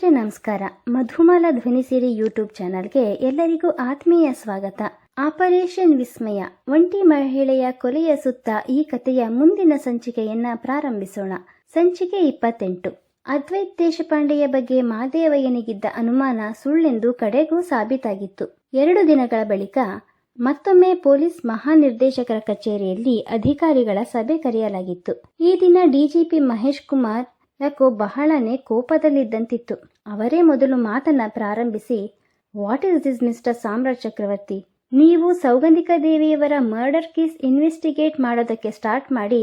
ಸ್ನೇಹಿತರೆ ನಮಸ್ಕಾರ. ಮಧುಮಾಲ ಧ್ವನಿಸಿರಿ ಯೂಟ್ಯೂಬ್ ಚಾನಲ್ಗೆ ಎಲ್ಲರಿಗೂ ಆತ್ಮೀಯ ಸ್ವಾಗತ. ಆಪರೇಷನ್ ವಿಸ್ಮಯ. ಒಂಟಿ ಮಹಿಳೆಯ ಕೊಲೆಯ ಸುತ್ತ ಈ ಕಥೆಯ ಮುಂದಿನ ಸಂಚಿಕೆಯನ್ನ ಪ್ರಾರಂಭಿಸೋಣ. ಸಂಚಿಕೆ ಇಪ್ಪತ್ತೆಂಟು. ಅದ್ವೈತ್ ದೇಶಪಾಂಡೆಯ ಬಗ್ಗೆ ಮಾದೇವಯ್ಯನಿಗಿದ್ದ ಅನುಮಾನ ಸುಳ್ಳೆಂದು ಕಡೆಗೂ ಸಾಬೀತಾಗಿತ್ತು. ಎರಡು ದಿನಗಳ ಬಳಿಕ ಮತ್ತೊಮ್ಮೆ ಪೊಲೀಸ್ ಮಹಾನಿರ್ದೇಶಕರ ಕಚೇರಿಯಲ್ಲಿ ಅಧಿಕಾರಿಗಳ ಸಭೆ ಕರೆಯಲಾಗಿತ್ತು. ಈ ದಿನ ಡಿಜಿಪಿ ಮಹೇಶ್ ಕುಮಾರ್ ಯಾಕೋ ಬಹಳನೇ ಕೋಪದಲ್ಲಿದ್ದಂತಿತ್ತು. ಅವರೇ ಮೊದಲು ಮಾತನ್ನ ಪ್ರಾರಂಭಿಸಿ what is this mister Samraj Chakravarthi ನೀವು ಸೌಗಂಧಿಕ ದೇವಿಯವರ ಮರ್ಡರ್ ಕೇಸ್ ಇನ್ವೆಸ್ಟಿಗೇಟ್ ಮಾಡೋದಕ್ಕೆ ಸ್ಟಾರ್ಟ್ ಮಾಡಿ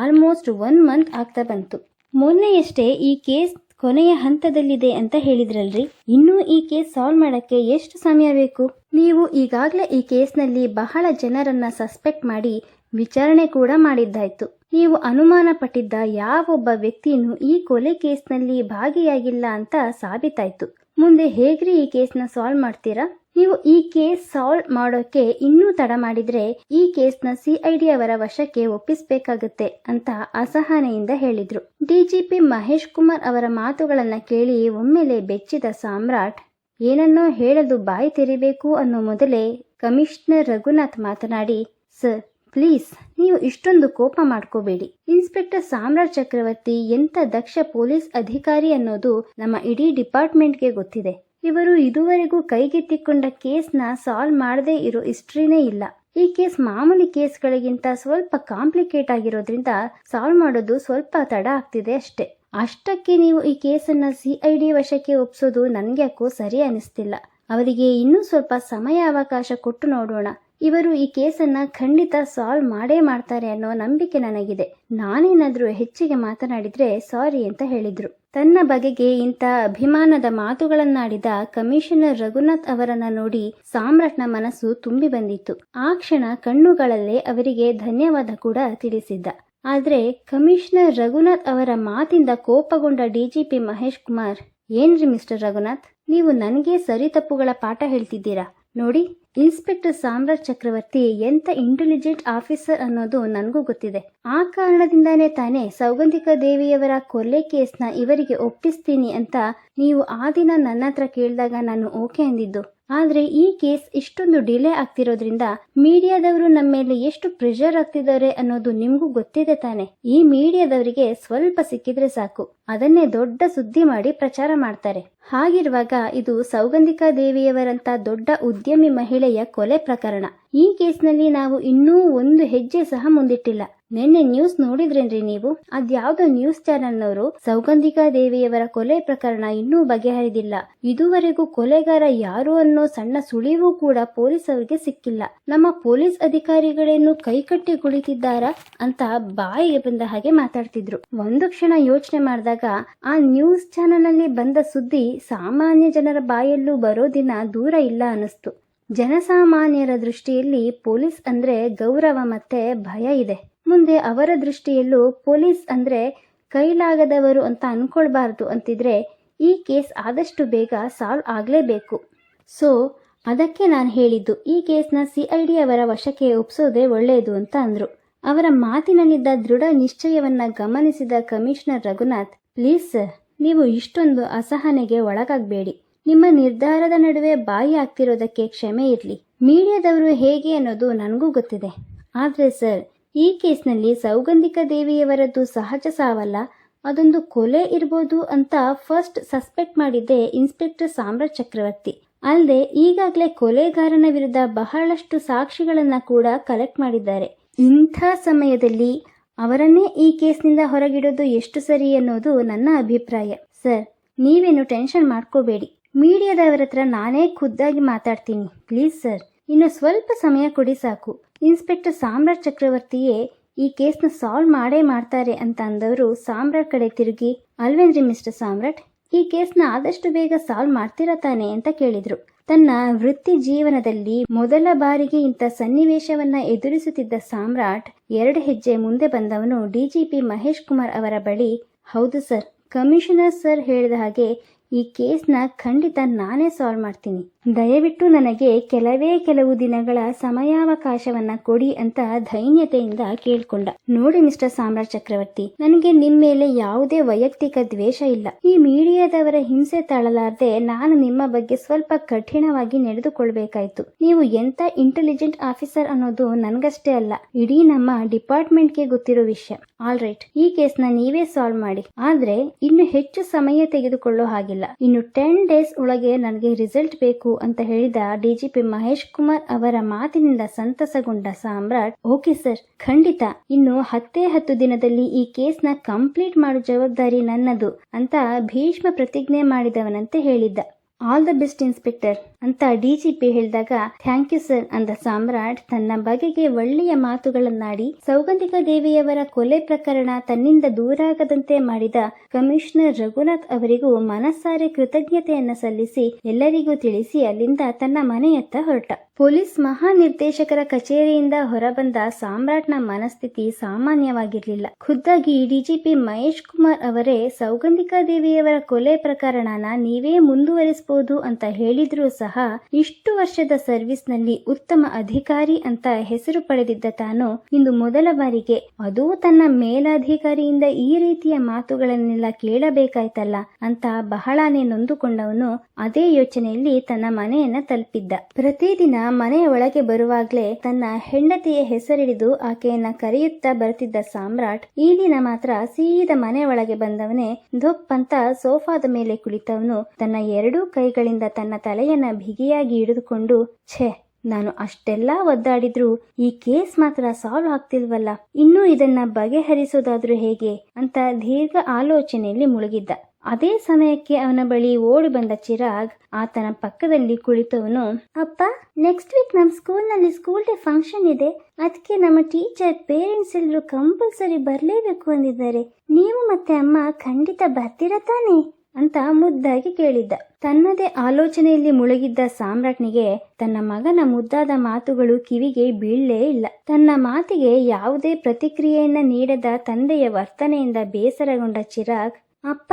ಆಲ್ಮೋಸ್ಟ್ ಒನ್ ಮಂತ್ ಆಗ್ತಾ ಬಂತು. ಮೊನ್ನೆಯಷ್ಟೇ ಈ ಕೇಸ್ ಕೊನೆಯ ಹಂತದಲ್ಲಿದೆ ಅಂತ ಹೇಳಿದ್ರಲ್ರಿ? ಇನ್ನೂ ಈ ಕೇಸ್ ಸಾಲ್ವ್ ಮಾಡಕ್ಕೆ ಎಷ್ಟು ಸಮಯ ಬೇಕು? ನೀವು ಈಗಾಗಲೇ ಈ ಕೇಸ್ನಲ್ಲಿ ಬಹಳ ಜನರನ್ನ ಸಸ್ಪೆಕ್ಟ್ ಮಾಡಿ ವಿಚಾರಣೆ ಕೂಡ ಮಾಡಿದ್ದಾಯ್ತು. ನೀವು ಅನುಮಾನ ಪಟ್ಟಿದ್ದ ಯಾವೊಬ್ಬ ವ್ಯಕ್ತಿಯನ್ನು ಈ ಕೊಲೆ ಕೇಸ್ನಲ್ಲಿ ಭಾಗಿಯಾಗಿಲ್ಲ ಅಂತ ಸಾಬೀತಾಯ್ತು. ಮುಂದೆ ಹೇಗ್ರಿ ಈ ಕೇಸ್ನ ಸಾಲ್ವ್ ಮಾಡ್ತೀರಾ? ನೀವು ಈ ಕೇಸ್ ಸಾಲ್ವ್ ಮಾಡೋಕೆ ಇನ್ನೂ ತಡ ಮಾಡಿದ್ರೆ ಈ ಕೇಸ್ನ ಸಿಐಡಿ ಅವರ ವಶಕ್ಕೆ ಒಪ್ಪಿಸಬೇಕಾಗುತ್ತೆ ಅಂತ ಅಸಹನೆಯಿಂದ ಹೇಳಿದ್ರು. ಡಿಜಿಪಿ ಮಹೇಶ್ ಕುಮಾರ್ ಅವರ ಮಾತುಗಳನ್ನ ಕೇಳಿ ಒಮ್ಮೆಲೆ ಬೆಚ್ಚಿದ ಸಾಮ್ರಾಟ್, ಏನನ್ನೋ ಹೇಳಲು ಬಾಯಿ ತೆರಿಬೇಕು ಅನ್ನೋ ಮೊದಲೇ ಕಮಿಷನರ್ ರಘುನಾಥ್ ಮಾತನಾಡಿ, ಸರ್ ಪ್ಲೀಸ್, ನೀವು ಇಷ್ಟೊಂದು ಕೋಪ ಮಾಡ್ಕೋಬೇಡಿ. ಇನ್ಸ್ಪೆಕ್ಟರ್ ಸಾಮ್ರಾಜ್ ಚಕ್ರವರ್ತಿ ಎಂಥ ದಕ್ಷ ಪೊಲೀಸ್ ಅಧಿಕಾರಿ ಅನ್ನೋದು ನಮ್ಮ ಇಡೀ ಡಿಪಾರ್ಟ್ಮೆಂಟ್ಗೆ ಗೊತ್ತಿದೆ. ಇವರು ಇದುವರೆಗೂ ಕೈಗೆತ್ತಿಕೊಂಡ ಕೇಸ್ನ ಸಾಲ್ವ್ ಮಾಡದೇ ಇರೋ ಹಿಸ್ಟ್ರಿನೇ ಇಲ್ಲ. ಈ ಕೇಸ್ ಮಾಮೂಲಿ ಕೇಸ್ಗಳಿಗಿಂತ ಸ್ವಲ್ಪ ಕಾಂಪ್ಲಿಕೇಟ್ ಆಗಿರೋದ್ರಿಂದ ಸಾಲ್ವ್ ಮಾಡೋದು ಸ್ವಲ್ಪ ತಡ ಆಗ್ತಿದೆ ಅಷ್ಟೇ. ಅಷ್ಟಕ್ಕೆ ನೀವು ಈ ಕೇಸನ್ನ ಸಿಐಡಿ ವಶಕ್ಕೆ ಒಪ್ಸೋದು ನನ್ಗೆ ಯಾಕೋ ಸರಿ ಅನಿಸ್ತಿಲ್ಲ. ಅವರಿಗೆ ಇನ್ನೂ ಸ್ವಲ್ಪ ಸಮಯ ಅವಕಾಶ ಕೊಟ್ಟು ನೋಡೋಣ. ಇವರು ಈ ಕೇಸನ್ನು ಖಂಡಿತ ಸಾಲ್ವ್ ಮಾಡೇ ಮಾಡ್ತಾರೆ ಅನ್ನೋ ನಂಬಿಕೆ ನನಗಿದೆ. ನಾನೇನಾದರೂ ಹೆಚ್ಚಿಗೆ ಮಾತನಾಡಿದರೆ ಸಾರಿ ಅಂತ ಹೇಳಿದರು. ತನ್ನ ಬಗೆಗೆ ಇಂಥ ಅಭಿಮಾನದ ಮಾತುಗಳನ್ನಾಡಿದ ಕಮಿಷನರ್ ರಘುನಾಥ್ ಅವರನ್ನ ನೋಡಿ ಸಾಮ್ರಾಟ್ನ ಮನಸ್ಸು ತುಂಬಿ ಬಂದಿತ್ತು. ಆ ಕ್ಷಣ ಕಣ್ಣುಗಳಲ್ಲೇ ಅವರಿಗೆ ಧನ್ಯವಾದ ಕೂಡ ತಿಳಿಸಿದ್ದ. ಆದರೆ ಕಮಿಷನರ್ ರಘುನಾಥ್ ಅವರ ಮಾತಿಂದ ಕೋಪಗೊಂಡ ಡಿಜಿಪಿ ಮಹೇಶ್ ಕುಮಾರ್, ಏನ್ರಿ ಮಿಸ್ಟರ್ ರಘುನಾಥ್, ನೀವು ನನಗೆ ಸರಿ ತಪ್ಪುಗಳ ಪಾಠ ಹೇಳ್ತಿದ್ದೀರಾ? ನೋಡಿ ಇನ್ಸ್ಪೆಕ್ಟರ್ ಸಾಮ್ರಾಜ್ ಚಕ್ರವರ್ತಿ ಎಂಥ ಇಂಟೆಲಿಜೆಂಟ್ ಆಫೀಸರ್ ಅನ್ನೋದು ನನಗೂ ಗೊತ್ತಿದೆ. ಆ ಕಾರಣದಿಂದಾನೇ ತಾನೇ ಸೌಗಂಧಿಕ ದೇವಿಯವರ ಕೊಲೆ ಕೇಸ್ನ ಇವರಿಗೆ ಒಪ್ಪಿಸ್ತೀನಿ ಅಂತ ನೀವು ಆ ದಿನ ನನ್ನ ಹತ್ರ ಕೇಳಿದಾಗ ನಾನು ಓಕೆ ಅಂದಿದ್ದು. ಆದ್ರೆ ಈ ಕೇಸ್ ಇಷ್ಟೊಂದು ಡಿಲೇ ಆಗ್ತಿರೋದ್ರಿಂದ ಮೀಡಿಯಾದವರು ನಮ್ಮ ಮೇಲೆ ಎಷ್ಟು ಪ್ರೆಷರ್ ಆಗ್ತಿದ್ದಾರೆ ಅನ್ನೋದು ನಿಮಗೂ ಗೊತ್ತಿದೆ ತಾನೆ. ಈ ಮೀಡಿಯಾದವರಿಗೆ ಸ್ವಲ್ಪ ಸಿಕ್ಕಿದ್ರೆ ಸಾಕು. ಅದನ್ನೇ ದೊಡ್ಡ ಸುದ್ದಿ ಮಾಡಿ ಪ್ರಚಾರ ಮಾಡ್ತಾರೆ. ಹಾಗಿರುವಾಗ ಇದು ಸೌಗಂಧಿಕಾ ದೇವಿಯವರಂತ ದೊಡ್ಡ ಉದ್ಯಮಿ ಮಹಿಳೆಯ ಕೊಲೆ ಪ್ರಕರಣ. ಈ ಕೇಸ್ನಲ್ಲಿ ನಾವು ಇನ್ನೂ ಒಂದು ಹೆಜ್ಜೆ ಸಹ ಮುಂದಿಟ್ಟಿಲ್ಲ. ನಿನ್ನೆ ನ್ಯೂಸ್ ನೋಡಿದ್ರೇನ್ರಿ ನೀವು? ಅದ್ಯಾವ್ದೋ ನ್ಯೂಸ್ ಚಾನೆಲ್ನವರು ಸೌಗಂಧಿಕಾ ದೇವಿಯವರ ಕೊಲೆ ಪ್ರಕರಣ ಇನ್ನೂ ಬಗೆಹರಿದಿಲ್ಲ. ಇದುವರೆಗೂ ಕೊಲೆಗಾರ ಯಾರು ಅನ್ನೋ ಸಣ್ಣ ಸುಳಿವು ಕೂಡ ಪೊಲೀಸ್ ಅವರಿಗೆ ಸಿಕ್ಕಿಲ್ಲ. ನಮ್ಮ ಪೊಲೀಸ್ ಅಧಿಕಾರಿಗಳೇನು ಕೈಕಟ್ಟಿ ಕುಳಿತಿದ್ದಾರಾ ಅಂತ ಬಾಯಿಗೆ ಬಂದ ಹಾಗೆ ಮಾತಾಡ್ತಿದ್ರು. ಒಂದು ಕ್ಷಣ ಯೋಚನೆ ಮಾಡಿದಾಗ ಆ ನ್ಯೂಸ್ ಚಾನೆಲ್ ಅಲ್ಲಿ ಬಂದ ಸುದ್ದಿ ಸಾಮಾನ್ಯ ಜನರ ಬಾಯಲ್ಲೂ ಬರೋ ದಿನ ದೂರ ಇಲ್ಲ ಅನಿಸ್ತು ಜನಸಾಮಾನ್ಯರ ದೃಷ್ಟಿಯಲ್ಲಿ ಪೊಲೀಸ್ ಅಂದ್ರೆ ಗೌರವ ಮತ್ತೆ ಭಯ ಇದೆ. ಮುಂದೆ ಅವರ ದೃಷ್ಟಿಯಲ್ಲೂ ಪೊಲೀಸ್ ಅಂದ್ರೆ ಕೈಲಾಗದವರು ಅಂತ ಅನ್ಕೊಳ್ಬಾರ್ದು ಅಂತಿದ್ರೆ ಈ ಕೇಸ್ ಆದಷ್ಟು ಬೇಗ ಸಾಲ್ವ್ ಆಗಲೇಬೇಕು. ಸೊ, ಅದಕ್ಕೆ ನಾನು ಹೇಳಿದ್ದು, ಈ ಕೇಸ್ನ ಸಿಐಡಿ ಅವರ ವಶಕ್ಕೆ ಒಪ್ಸೋದೇ ಒಳ್ಳೆಯದು ಅಂತ ಅಂದರು. ಅವರ ಮಾತಿನಲ್ಲಿದ್ದ ದೃಢ ನಿಶ್ಚಯವನ್ನ ಗಮನಿಸಿದ ಕಮಿಷನರ್ ರಘುನಾಥ್, ಪ್ಲೀಸ್ ಸರ್, ನೀವು ಇಷ್ಟೊಂದು ಅಸಹನೆಗೆ ಒಳಗಾಗಬೇಡಿ. ನಿಮ್ಮ ನಿರ್ಧಾರದ ನಡುವೆ ಬಾಯಿ ಆಗ್ತಿರೋದಕ್ಕೆ ಕ್ಷಮೆ ಇರಲಿ. ಮೀಡಿಯಾದವರು ಹೇಗೆ ಅನ್ನೋದು ನನಗೂ ಗೊತ್ತಿದೆ. ಆದರೆ ಸರ್ ಈ ಕೇಸ್ನಲ್ಲಿ ಸೌಗಂಧಿಕ ದೇವಿಯವರದ್ದು ಸಹಜ ಸಾವಲ್ಲ, ಅದೊಂದು ಕೊಲೆ ಇರ್ಬೋದು ಅಂತ ಫಸ್ಟ್ ಸಸ್ಪೆಕ್ಟ್ ಮಾಡಿದ್ದೆ ಇನ್ಸ್ಪೆಕ್ಟರ್ ಸಾಮ್ರಾಜ್ ಚಕ್ರವರ್ತಿ. ಅಲ್ಲದೆ ಈಗಾಗಲೇ ಕೊಲೆಗಾರನ ವಿರುದ್ಧ ಬಹಳಷ್ಟು ಸಾಕ್ಷಿಗಳನ್ನು ಕೂಡ ಕಲೆಕ್ಟ್ ಮಾಡಿದ್ದಾರೆ. ಇಂಥ ಸಮಯದಲ್ಲಿ ಅವರನ್ನೇ ಈ ಕೇಸ್ನಿಂದ ಹೊರಗಿಡೋದು ಎಷ್ಟು ಸರಿ ಅನ್ನೋದು ನನ್ನ ಅಭಿಪ್ರಾಯ. ಸರ್, ನೀವೇನು ಟೆನ್ಷನ್ ಮಾಡ್ಕೋಬೇಡಿ. ಮೀಡಿಯಾದವರ ಹತ್ರ ನಾನೇ ಖುದ್ದಾಗಿ ಮಾತಾಡ್ತೀನಿ. ಪ್ಲೀಸ್ ಸರ್, ಇನ್ನು ಸ್ವಲ್ಪ ಸಮಯ ಕೊಡಿ ಸಾಕು. ಇನ್ಸ್ಪೆಕ್ಟರ್ ಸಾಮ್ರಾಟ್ ಚಕ್ರವರ್ತಿಯೇ ಈ ಕೇಸ್ನ ಸಾಲ್ವ್ ಮಾಡೇ ಮಾಡ್ತಾರೆ ಅಂತ ಅಂದವರು ಸಾಮ್ರಾಟ್ ಕಡೆ ತಿರುಗಿ, ಅಲ್ವೇನ್ರಿ ಮಿಸ್ಟರ್ ಸಾಮ್ರಾಟ್? ಈ ಕೇಸ್ನ ಆದಷ್ಟು ಬೇಗ ಸಾಲ್ವ್ ಮಾಡ್ತೀರಾ ತಾನೆ? ಅಂತ ಕೇಳಿದ್ರು. ತನ್ನ ವೃತ್ತಿ ಜೀವನದಲ್ಲಿ ಮೊದಲ ಬಾರಿಗೆ ಇಂಥ ಸನ್ನಿವೇಶವನ್ನ ಎದುರಿಸುತ್ತಿದ್ದ ಸಾಮ್ರಾಟ್ ಎರಡು ಹೆಜ್ಜೆ ಮುಂದೆ ಬಂದವನು ಡಿಜಿಪಿ ಮಹೇಶ್ ಕುಮಾರ್ ಅವರ ಬಳಿ, ಹೌದು ಸರ್, ಕಮಿಷನರ್ ಸರ್ ಹೇಳಿದ ಹಾಗೆ ಈ ಕೇಸ್ನ ಖಂಡಿತ ನಾನೇ ಸಾಲ್ವ್ ಮಾಡ್ತೀನಿ. ದಯವಿಟ್ಟು ನನಗೆ ಕೆಲವೇ ಕೆಲವು ದಿನಗಳ ಸಮಯಾವಕಾಶವನ್ನ ಕೊಡಿ ಅಂತ ಧೈನ್ಯತೆಯಿಂದ ಕೇಳ್ಕೊಂಡ. ನೋಡಿ ಮಿಸ್ಟರ್ ಸಾಮ್ರಾಜ್ ಚಕ್ರವರ್ತಿ, ನನಗೆ ನಿಮ್ ಮೇಲೆ ಯಾವುದೇ ವೈಯಕ್ತಿಕ ದ್ವೇಷ ಇಲ್ಲ. ಈ ಮೀಡಿಯಾದವರ ಹಿಂಸೆ ತಾಳಲಾರ್ದೆ ನಾನು ನಿಮ್ಮ ಬಗ್ಗೆ ಸ್ವಲ್ಪ ಕಠಿಣವಾಗಿ ನಡೆದುಕೊಳ್ಬೇಕಾಯ್ತು. ನೀವು ಎಂತ ಇಂಟೆಲಿಜೆಂಟ್ ಆಫೀಸರ್ ಅನ್ನೋದು ನನ್ಗಷ್ಟೇ ಅಲ್ಲ, ಇಡೀ ನಮ್ಮ ಡಿಪಾರ್ಟ್ಮೆಂಟ್ಗೆ ಗೊತ್ತಿರೋ ವಿಷಯ. ಆಲ್ ರೈಟ್, ಈ ಕೇಸ್ನ ನೀವೇ ಸಾಲ್ವ್ ಮಾಡಿ. ಆದ್ರೆ ಇನ್ನು ಹೆಚ್ಚು ಸಮಯ ತೆಗೆದುಕೊಳ್ಳೋ ಹಾಗಿಲ್ಲ. ಇನ್ನು ಟೆನ್ ಡೇಸ್ ಒಳಗೆ ನನಗೆ ರಿಸಲ್ಟ್ ಬೇಕು ಅಂತ ಹೇಳಿದ ಡಿಜಿಪಿ ಮಹೇಶ್ ಕುಮಾರ್ ಅವರ ಮಾತಿನಿಂದ ಸಂತಸಗೊಂಡ ಸಾಮ್ರಾಟ್, ಓಕೆ ಸರ್, ಖಂಡಿತ. ಇನ್ನು ಹತ್ತೇ ಹತ್ತು ದಿನದಲ್ಲಿ ಈ ಕೇಸ್ನ ಕಂಪ್ಲೀಟ್ ಮಾಡೋ ಜವಾಬ್ದಾರಿ ನನ್ನದು ಅಂತ ಭೀಷ್ಮ ಪ್ರತಿಜ್ಞೆ ಮಾಡಿದವನಂತೆ ಹೇಳಿದ್ದ. All the best inspector. ಅಂತ ಡಿಜಿಪಿ ಹೇಳಿದಾಗ, ಥ್ಯಾಂಕ್ ಯು ಸರ್ ಅಂದ ಸಾಮ್ರಾಟ್ ತನ್ನ ಬಗೆಗೆ ಒಳ್ಳೆಯ ಮಾತುಗಳನ್ನಾಡಿ ಸೌಗಂಧಿಕ ದೇವಿಯವರ ಕೊಲೆ ಪ್ರಕರಣ ತನ್ನಿಂದ ದೂರಾಗದಂತೆ ಮಾಡಿದ ಕಮಿಷನರ್ ರಘುನಾಥ್ ಅವರಿಗೂ ಮನಸ್ಸಾರೆ ಕೃತಜ್ಞತೆಯನ್ನ ಸಲ್ಲಿಸಿ ಎಲ್ಲರಿಗೂ ತಿಳಿಸಿ ಅಲ್ಲಿಂದ ತನ್ನ ಮನೆಯತ್ತ ಹೊರಟ. ಪೊಲೀಸ್ ಮಹಾನಿರ್ದೇಶಕರ ಕಚೇರಿಯಿಂದ ಹೊರಬಂದ ಸಾಮ್ರಾಟ್ನ ಮನಸ್ಥಿತಿ ಸಾಮಾನ್ಯವಾಗಿರಲಿಲ್ಲ. ಖುದ್ದಾಗಿ ಡಿಜಿಪಿ ಮಹೇಶ್ ಕುಮಾರ್ ಅವರೇ, ಸೌಗಂಧಿಕಾ ದೇವಿಯವರ ಕೊಲೆ ಪ್ರಕರಣನ ನೀವೇ ಮುಂದುವರಿಸಬಹುದು ಅಂತ ಹೇಳಿದ್ರೂ ಸಹ ಇಷ್ಟು ವರ್ಷದ ಸರ್ವಿಸ್ನಲ್ಲಿ ಉತ್ತಮ ಅಧಿಕಾರಿ ಅಂತ ಹೆಸರು ಪಡೆದಿದ್ದ ತಾನು ಇಂದು ಮೊದಲ ಬಾರಿಗೆ. ಅದೂ ತನ್ನ ಮೇಲಾಧಿಕಾರಿಯಿಂದ ಈ ರೀತಿಯ ಮಾತುಗಳನ್ನೆಲ್ಲ ಕೇಳಬೇಕಾಯ್ತಲ್ಲ ಅಂತ ಬಹಳಾನೇ ನೊಂದುಕೊಂಡವನು ಅದೇ ಯೋಚನೆಯಲ್ಲಿ ತನ್ನ ಮನೆಯನ್ನ ತಲುಪಿದ್ದ. ಪ್ರತಿದಿನ ಮನೆಯ ಒಳಗೆ ಬರುವಾಗ್ಲೇ ತನ್ನ ಹೆಂಡತಿಯ ಹೆಸರಿಡಿದು ಆಕೆಯನ್ನ ಕರೆಯುತ್ತಾ ಬರುತ್ತಿದ್ದ ಸಾಮ್ರಾಟ್ ಈ ದಿನ ಮಾತ್ರ ಸೀದ ಮನೆ ಒಳಗೆ ಬಂದವನೇ ಧೊಪ್ಪಂತ ಸೋಫಾದ ಮೇಲೆ ಕುಳಿತವನು. ತನ್ನ ಎರಡೂ ಕೈಗಳಿಂದ ತನ್ನ ತಲೆಯನ್ನ ಬಿಗಿಯಾಗಿ ಹಿಡಿದುಕೊಂಡು, ಛೆ, ನಾನು ಅಷ್ಟೆಲ್ಲ ಒದ್ದಾಡಿದ್ರು ಈ ಕೇಸ್ ಮಾತ್ರ ಸಾಲ್ವ್ ಆಗ್ತಿಲ್ವಲ್ಲ? ಇನ್ನೂ ಇದನ್ನ ಬಗೆಹರಿಸೋದಾದ್ರೂ ಹೇಗೆ? ಅಂತ ದೀರ್ಘ ಆಲೋಚನೆಯಲ್ಲಿ ಮುಳುಗಿದ್ದ. ಅದೇ ಸಮಯಕ್ಕೆ ಅವನ ಬಳಿ ಓಡಿ ಬಂದ ಚಿರಾಗ್ ಆತನ ಪಕ್ಕದಲ್ಲಿ ಕುಳಿತವನು, ಅಪ್ಪ ನೆಕ್ಸ್ಟ್ ವೀಕ್ ನಮ್ಮ ಸ್ಕೂಲ್ನಲ್ಲಿ ಸ್ಕೂಲ್ ಡೇ ಫಂಕ್ಷನ್ ಇದೆ. ಅದಕ್ಕೆ ನಮ್ಮ ಟೀಚರ್ ಪೇರೆಂಟ್ಸ್ ಎಲ್ಲರೂ ಕಂಪಲ್ಸರಿ ಬರಲೇಬೇಕು ಅಂದಿದ್ದಾರೆ. ನೀವು ಮತ್ತೆ ಅಮ್ಮ ಖಂಡಿತ ಬರ್ತೀರಾ ತಾನೇ? ಅಂತ ಮುದ್ದಾಗಿ ಕೇಳಿದ್ದ. ತನ್ನದೇ ಆಲೋಚನೆಯಲ್ಲಿ ಮುಳುಗಿದ್ದ ಸಾಮ್ರಾಟ್ನಿಗೆ ತನ್ನ ಮಗನ ಮುದ್ದಾದ ಮಾತುಗಳು ಕಿವಿಗೆ ಬೀಳಲೇ ಇಲ್ಲ. ತನ್ನ ಮಾತಿಗೆ ಯಾವುದೇ ಪ್ರತಿಕ್ರಿಯೆಯನ್ನ ನೀಡದ ತಂದೆಯ ವರ್ತನೆಯಿಂದ ಬೇಸರಗೊಂಡ ಚಿರಾಗ್, ಅಪ್ಪ,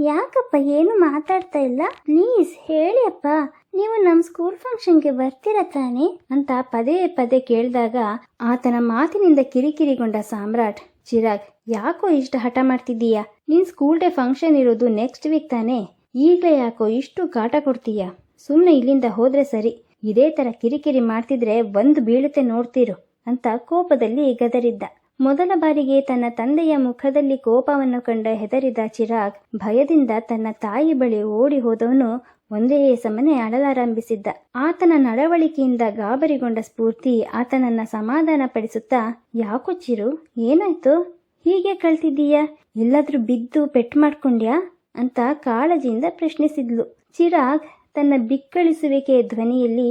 ಯಾಕಪ್ಪ ಏನು ಮಾತಾಡ್ತಾ ಇಲ್ಲ? ಪ್ಲೀಸ್ ಹೇಳಿ ಅಪ್ಪ. ನೀವು ನಮ್ಮ ಸ್ಕೂಲ್ ಫಂಕ್ಷನ್ಗೆ ಬರ್ತೀರಾ ತಾನೆ? ಅಂತ ಪದೇ ಪದೇ ಕೇಳಿದಾಗ ಆತನ ಮಾತಿನಿಂದ ಕಿರಿಕಿರಿಗೊಂಡ ಸಾಮ್ರಾಟ್, ಚಿರಾಗ್, ಯಾಕೋ ಇಷ್ಟ ಹಠ ಮಾಡ್ತಿದ್ದೀಯಾ? ನಿನ್ ಸ್ಕೂಲ್ ಡೇ ಫಂಕ್ಷನ್ ಇರೋದು ನೆಕ್ಸ್ಟ್ ವೀಕ್ ತಾನೇ? ಈಗಲೇ ಯಾಕೋ ಇಷ್ಟು ಕಾಟ ಕೊಡ್ತೀಯ? ಸುಮ್ಮನೆ ಇಲ್ಲಿಂದ ಹೋದರೆ ಸರಿ. ಇದೇ ತರ ಕಿರಿಕಿರಿ ಮಾಡ್ತಿದ್ರೆ ಒಂದು ಬೀಳುತ್ತೆ ನೋಡ್ತೀರು ಅಂತ ಕೋಪದಲ್ಲಿ ಗದರಿದ್ದ. ಮೊದಲ ಬಾರಿಗೆ ತನ್ನ ತಂದೆಯ ಮುಖದಲ್ಲಿ ಕೋಪವನ್ನು ಕಂಡ ಹೆದರಿದ ಚಿರಾಗ್ ಭಯದಿಂದ ತನ್ನ ತಾಯಿ ಬಳಿ ಓಡಿ ಹೋದವನು ಒಂದೇ ಸಮನೆ ಅಳಲಾರಂಭಿಸಿದ್ದ. ಆತನ ನಡವಳಿಕೆಯಿಂದ ಗಾಬರಿಗೊಂಡ ಸ್ಫೂರ್ತಿ ಆತನನ್ನ ಸಮಾಧಾನ ಪಡಿಸುತ್ತಾ ಯಾಕೋ ಚಿರು, ಏನಾಯ್ತು? ಹೀಗೆ ಕಳ್ತಿದ್ದೀಯಾ ಎಲ್ಲಾದ್ರೂ ಬಿದ್ದು ಪೆಟ್ಟು ಮಾಡ್ಕೊಂಡ್ಯಾ? ಅಂತ ಕಾಳಜಿಯಿಂದ ಪ್ರಶ್ನಿಸಿದ್ಲು. ಚಿರಾಗ್ ತನ್ನ ಬಿಕ್ಕಳಿಸುವಿಕೆಯ ಧ್ವನಿಯಲ್ಲಿ,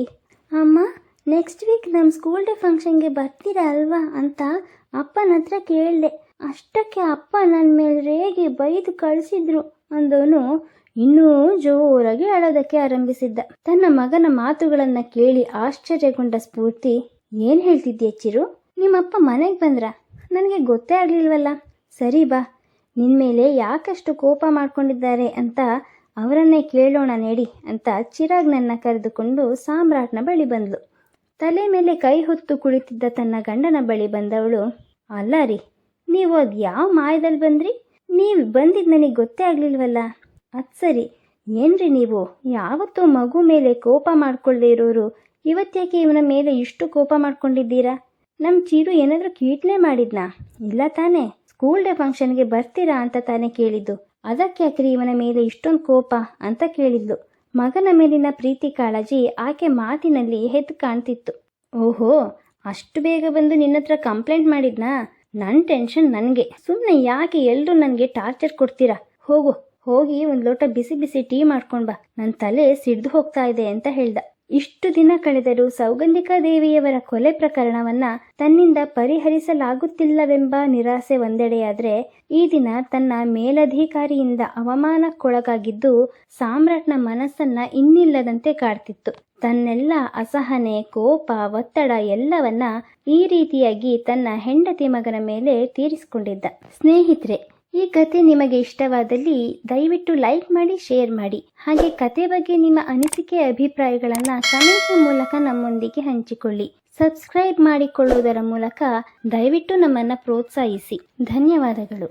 ಅಮ್ಮ ನೆಕ್ಸ್ಟ್ ವೀಕ್ ನಮ್ಮ ಸ್ಕೂಲ್ ಡೇ ಫಂಕ್ಷನ್ಗೆ ಬರ್ತೀರಾ ಅಲ್ವಾ? ಅಂತ ಅಪ್ಪನ ಹತ್ರ ಕೇಳಿದೆ. ಅಷ್ಟಕ್ಕೆ ಅಪ್ಪ ನನ್ನ ಮೇಲೆ ರೇಗೆ ಬೈದು ಕಳಿಸಿದ್ರು ಅಂದವನು ಇನ್ನೂ ಜೋರಾಗಿ ಅಳೋದಕ್ಕೆ ಆರಂಭಿಸಿದ್ದ. ತನ್ನ ಮಗನ ಮಾತುಗಳನ್ನು ಕೇಳಿ ಆಶ್ಚರ್ಯಗೊಂಡ ಸ್ಫೂರ್ತಿ, ಏನ್ ಹೇಳ್ತಿದ್ದೀಯ ಚಿರು? ನಿಮ್ಮಪ್ಪ ಮನೆಗೆ ಬಂದ್ರ? ನನಗೆ ಗೊತ್ತೇ ಆಗಲಿಲ್ವಲ್ಲ? ಸರಿ ಬಾ. ನಿನ್ನ ಮೇಲೆ ಯಾಕಷ್ಟು ಕೋಪ ಮಾಡ್ಕೊಂಡಿದ್ದಾರೆ ಅಂತ ಅವರನ್ನೇ ಕೇಳೋಣ ನೆಡಿ ಅಂತ ಚಿರಾಗ್ನನ್ನ ಕರೆದುಕೊಂಡು ಸಾಮ್ರಾಟ್ನ ಬಳಿ ಬಂದಳು ತಲೆ ಮೇಲೆ ಕೈ ಹೊತ್ತು ಕುಳಿತಿದ್ದ ತನ್ನ ಗಂಡನ ಬಳಿ ಬಂದವಳು, ಅಲ್ಲ ರೀ, ನೀವು ಅದು ಯಾವ ಮಾಯದಲ್ಲಿ ಬಂದ್ರಿ? ನೀವು ಬಂದಿದ್ದು ನನಗೆ ಗೊತ್ತೇ ಆಗಲಿಲ್ವಲ್ಲ? ಅದು ಸರಿ. ಏನ್ರಿ ನೀವು? ಯಾವತ್ತೂ ಮಗು ಮೇಲೆ ಕೋಪ ಮಾಡ್ಕೊಳ್ಳದೆ ಇರೋರು ಇವತ್ತ್ಯಾಕೆ ಇವನ ಮೇಲೆ ಇಷ್ಟು ಕೋಪ ಮಾಡ್ಕೊಂಡಿದ್ದೀರಾ? ನಮ್ಮ ಚೀರು ಏನಾದರೂ ಕೀಟ್ಲೆ ಮಾಡಿದ್ನಾ? ಇಲ್ಲ ತಾನೇ. ಸ್ಕೂಲ್ ಡೇ ಫಂಕ್ಷನ್ಗೆ ಬರ್ತೀರಾ ಅಂತ ತಾನೇ ಕೇಳಿದ್ದು. ಅದಕ್ಕೆ ಯಾಕ್ರಿ ಇವನ ಮೇಲೆ ಇಷ್ಟೊಂದು ಕೋಪ ಅಂತ ಕೇಳಿದ್ಲು. ಮಗನ ಮೇಲಿನ ಪ್ರೀತಿ ಕಾಳಜಿ ಆಕೆ ಮಾತಿನಲ್ಲಿ ಹೆದ್ದು ಕಾಣ್ತಿತ್ತು. ಓಹೋ, ಅಷ್ಟು ಬೇಗ ಬಂದು ನಿನ್ನತ್ರ ಕಂಪ್ಲೇಂಟ್ ಮಾಡಿದ್ನಾ? ನನ್ನ ಟೆನ್ಷನ್ ನನಗೆ. ಸುಮ್ಮನೆ ಯಾಕೆ ಎಲ್ಲರೂ ನನಗೆ ಟಾರ್ಚರ್ ಕೊಡ್ತೀರಾ? ಹೋಗು, ಹೋಗಿ ಒಂದು ಲೋಟ ಬಿಸಿ ಬಿಸಿ ಟೀ ಮಾಡ್ಕೊಂಡು ಬಾ. ನನ್ನ ತಲೆ ಸಿಡ್ದು ಹೋಗ್ತಾ ಇದೆ ಅಂತ ಹೇಳ್ದ. ಇಷ್ಟು ದಿನ ಕಳೆದರೂ ಸೌಗಂಧಿಕಾ ದೇವಿಯವರ ಕೊಲೆ ಪ್ರಕರಣವನ್ನ ತನ್ನಿಂದ ಪರಿಹರಿಸಲಾಗುತ್ತಿಲ್ಲವೆಂಬ ನಿರಾಸೆ ಒಂದೆಡೆಯಾದ್ರೆ ಈ ದಿನ ತನ್ನ ಮೇಲಧಿಕಾರಿಯಿಂದ ಅವಮಾನಕ್ಕೊಳಗಾಗಿದ್ದು ಸಾಮ್ರಾಟ್ನ ಮನಸ್ಸನ್ನ ಇನ್ನಿಲ್ಲದಂತೆ ಕಾಡ್ತಿತ್ತು. ತನ್ನೆಲ್ಲ ಅಸಹನೆ, ಕೋಪ, ಒತ್ತಡ ಎಲ್ಲವನ್ನ ಈ ರೀತಿಯಾಗಿ ತನ್ನ ಹೆಂಡತಿ ಮಗನ ಮೇಲೆ ತೀರಿಸಿಕೊಂಡಿದ್ದ. ಸ್ನೇಹಿತರೆ ಈ ಕತೆ ನಿಮಗೆ ಇಷ್ಟವಾದಲ್ಲಿ ದಯವಿಟ್ಟು ಲೈಕ್ ಮಾಡಿ, ಶೇರ್ ಮಾಡಿ. ಹಾಗೆ ಕತೆ ಬಗ್ಗೆ ನಿಮ್ಮ ಅನಿಸಿಕೆ, ಅಭಿಪ್ರಾಯಗಳನ್ನು ಕಮೆಂಟ್ನ ಮೂಲಕ ನಮ್ಮೊಂದಿಗೆ ಹಂಚಿಕೊಳ್ಳಿ. ಸಬ್ಸ್ಕ್ರೈಬ್ ಮಾಡಿಕೊಳ್ಳುವುದರ ಮೂಲಕ ದಯವಿಟ್ಟು ನಮ್ಮನ್ನು ಪ್ರೋತ್ಸಾಹಿಸಿ. ಧನ್ಯವಾದಗಳು.